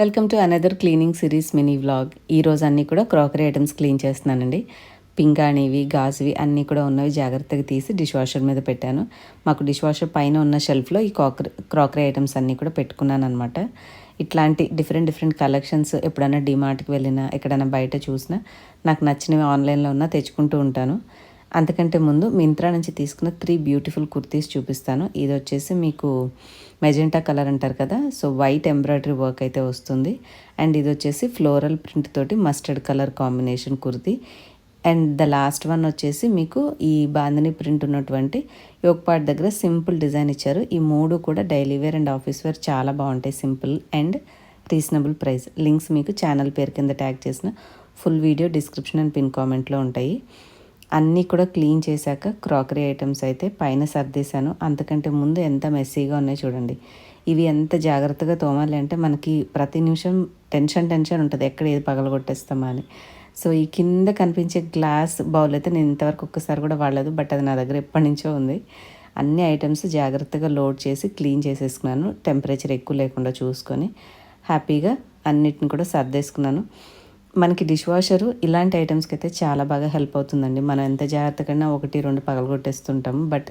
Welcome to another cleaning series mini vlog. ఈరోజు అన్నీ కూడా క్రాకరీ ఐటమ్స్ క్లీన్ చేస్తున్నానండి. పింగాణివి గాజువి అన్నీ కూడా ఉన్నవి జాగ్రత్తగా తీసి డిష్ వాషర్ మీద పెట్టాను. మాకు డిష్ వాషర్ పైన ఉన్న షెల్ఫ్లో ఈ క్రాకరీ క్రాకరీ ఐటమ్స్ అన్నీ కూడా పెట్టుకున్నాను అనమాట ఇట్లాంటి డిఫరెంట్ డిఫరెంట్ కలెక్షన్స్ ఎప్పుడైనా డిమార్ట్కి వెళ్ళినా ఎక్కడైనా బయట చూసినా నాకు నచ్చినవి ఆన్లైన్లో ఉన్నా తెచ్చుకుంటూ ఉంటాను. అంతకంటే ముందు మింత్రా నుంచి తీసుకున్న త్రీ బ్యూటిఫుల్ కుర్తీస్ చూపిస్తాను. ఇది వచ్చేసి మీకు మెజెంటా కలర్ అంటారు కదా సో వైట్ ఎంబ్రాయిడరీ వర్క్ అయితే వస్తుంది. అండ్ ఇది వచ్చేసి ఫ్లోరల్ ప్రింట్ తోటి mustard colour combination kurti. And the last one వచ్చేసి మీకు ఈ బాందని ప్రింట్ ఉన్నటువంటి యోగపాట్ దగ్గర సింపుల్ డిజైన్ ఇచ్చారు. ఈ మూడు కూడా daily wear and office wear చాలా బాగుంటాయి simple and reasonable price. Links మీకు ఛానల్ పేరు కింద ట్యాగ్ చేసిన full video description and pin కామెంట్లో ఉంటాయి. అన్నీ కూడా క్లీన్ చేశాక క్రాకరీ ఐటమ్స్ అయితే పైన సర్దేశాను. అంతకంటే ముందు ఎంత మెస్సీగా ఉన్నాయో చూడండి. ఇవి ఎంత జాగ్రత్తగా తోమాలి అంటే మనకి ప్రతి నిమిషం టెన్షన్ టెన్షన్ ఉంటుంది. ఎక్కడ ఏది పగలగొట్టేస్తామా అని. సో ఈ కింద కనిపించే గ్లాస్ బౌల్ అయితే నేను ఇంతవరకు ఒక్కసారి కూడా వాడలేదు. బట్ అది నా దగ్గర ఎప్పటి నుంచో ఉంది. అన్ని ఐటమ్స్ జాగ్రత్తగా లోడ్ చేసి క్లీన్ చేసేసుకున్నాను. టెంపరేచర్ ఎక్కువ లేకుండా చూసుకొని హ్యాపీగా అన్నిటిని కూడా సర్దేసుకున్నాను. మనకి డిష్ వాషరు ఇలాంటి ఐటమ్స్కి అయితే చాలా బాగా హెల్ప్ అవుతుందండి. మనం ఎంత జాగ్రత్తగా ఒకటి రెండు పగలగొట్టేస్తుంటాం. బట్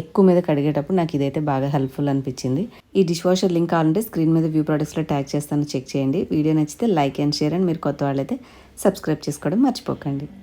ఎక్కువ మీద కడిగేటప్పుడు నాకు ఇదైతే బాగా హెల్ప్ఫుల్ అనిపించింది. ఈ డిష్ వాషర్ లింక్ కావాలంటే స్క్రీన్ మీద వ్యూ ప్రొడక్ట్స్లో ట్యాగ్ చేస్తాను. చెక్ చేయండి. వీడియో నచ్చితే లైక్ అండ్ షేర్ అండ్ మీరు కొత్త వాళ్ళైతే సబ్స్క్రైబ్ చేసుకోవడం మర్చిపోకండి.